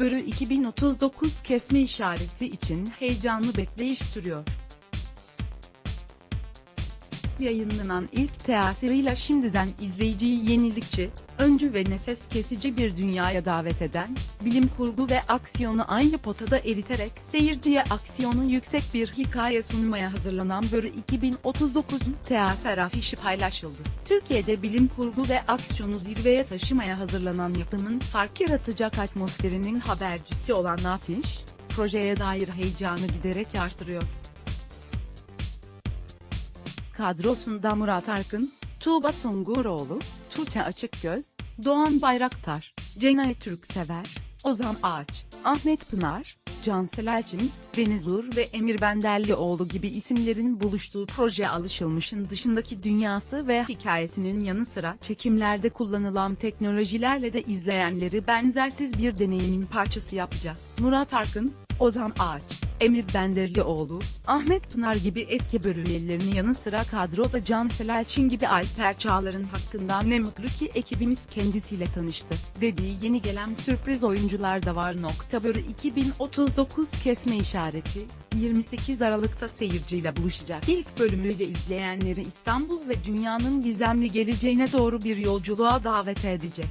Börü 2039 kesme işareti için heyecanlı bekleyiş sürüyor. Yayınlanan ilk teasırıyla şimdiden izleyiciyi yenilikçi, öncü ve nefes kesici bir dünyaya davet eden, bilim kurgu ve aksiyonu aynı potada eriterek seyirciye aksiyonu yüksek bir hikaye sunmaya hazırlanan Börü 2039'un teasır afişi paylaşıldı. Türkiye'de bilim kurgu ve aksiyonu zirveye taşımaya hazırlanan yapımın fark yaratacak atmosferinin habercisi olan afiş, projeye dair heyecanı giderek artırıyor. Kadrosunda Murat Arkın, Tuğba Sunguroğlu, Tuğçe Açıkgöz, Doğan Bayraktar, Cenay Türksever, Ozan Ağaç, Ahmet Pınar, Cansel Elçin, Deniz Uğur ve Emir Benderlioğlu gibi isimlerin buluştuğu proje alışılmışın dışındaki dünyası ve hikayesinin yanı sıra çekimlerde kullanılan teknolojilerle de izleyenleri benzersiz bir deneyimin parçası yapacak. Murat Arkın, Ozan Ağaç, Emir Benderlioğlu, Ahmet Pınar gibi eski bölümlerinin yanı sıra kadroda Cansel Elçin gibi Alper Çağlar'ın hakkından ne mutlu ki ekibimiz kendisiyle tanıştı, dediği yeni gelen sürpriz oyuncular da var. Nokta Börü 2039 kesme işareti, 28 Aralık'ta seyirciyle buluşacak. İlk bölümüyle izleyenleri İstanbul ve dünyanın gizemli geleceğine doğru bir yolculuğa davet edecek.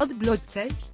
Adı Blood Test.